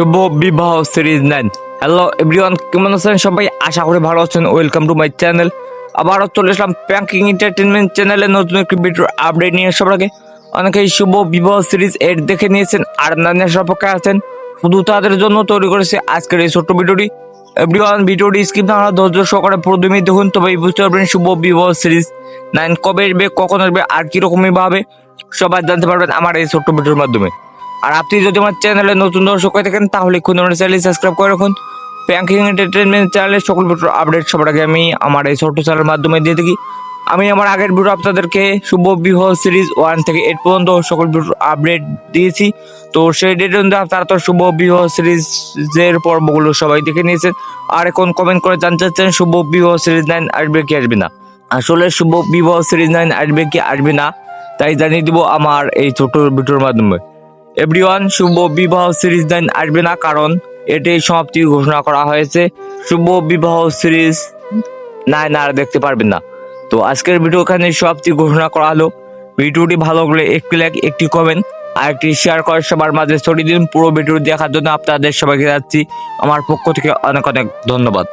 শুভ বিবাহ series nine hello everyone কেমন আছেন সবাই? আশা করি ভালো আছেন। ওয়েলকাম টু মাই চ্যানেল আবারও চলে আসলাম প্যাঙ্কিং এন্টারটেনমেন্ট চ্যানেলে নতুন একটি ভিডিওর আপডেট নিয়ে সবার আগে। অনেকেই শুভ বিবাহ সিরিজ এর দেখে নিয়েছেন আর নানের সপক্ষে আছেন। শুধু তাদের জন্য তৈরি করেছে আজকের এই ছোট্ট ভিডিওটি এভরিওয়ান ভিডিওটি স্কিপ না ধৈর্য সহকারে প্রথমে দেখুন। তবেই বুঝতে পারবেন শুভ বিবাহ সিরিজ নাইন কবে আসবে, কখন আসবে, আর কীরকমই ভাবে সবাই জানতে পারবেন আমার এই ছোট্ট ভিডিওর মাধ্যমে। আর আপনি যদি আমার চ্যানেলে নতুন দর্শক হয়ে থাকেন, তাহলে খুন আমার চ্যানেল সাবস্ক্রাইব করে রাখুন। প্যাঙ্কিং এন্টারটেনমেন্ট চ্যানেলের সকল ভিডিওর আপডেট সবার আগে আমি আমার এই ছোট চ্যানেলের মাধ্যমে দিয়ে থাকি। আমি আমার আগের ভিডিও আপনাদেরকে শুভ বিবাহ সিরিজ ওয়ান থেকে এইট পর্যন্ত সকল ভিডিওর আপডেট দিয়েছি। তো সেই ডেট অনুযায়ী আপনারা তো শুভ বিবাহ সিরিজের পর্বগুলো সবাই দেখে নিয়েছেন। আর এখন কমেন্ট করে জানতে চাচ্ছেন, শুভ বিবাহ সিরিজ নাইন আসবে কি আসবে না? আসলে শুভ বিবাহ সিরিজ নাইন আসবে কি আসবে না? তাই জানিয়ে দিব আমার এই ছোট ভিডিওর মাধ্যমে। এভরিওয়ান, শুভ বিবাহ সিরিজ নাইন আসবে না কারণ এটি সমাপ্তি ঘোষণা করা হয়েছে। শুভ বিবাহ সিরিজ না আর দেখতে পারবেন না। তো আজকের ভিডিও এখানে সমাপ্তি ঘোষণা করা হলো। ভিডিওটি ভালো লাগলে একটি লাইক, একটি কমেন্ট, আর একটি শেয়ার করে সবার মাঝে ছড়িয়ে দিন। পুরো ভিডিও দেখার জন্য আপনাদের সবাইকে যাচ্ছি আমার পক্ষ থেকে অনেক অনেক ধন্যবাদ।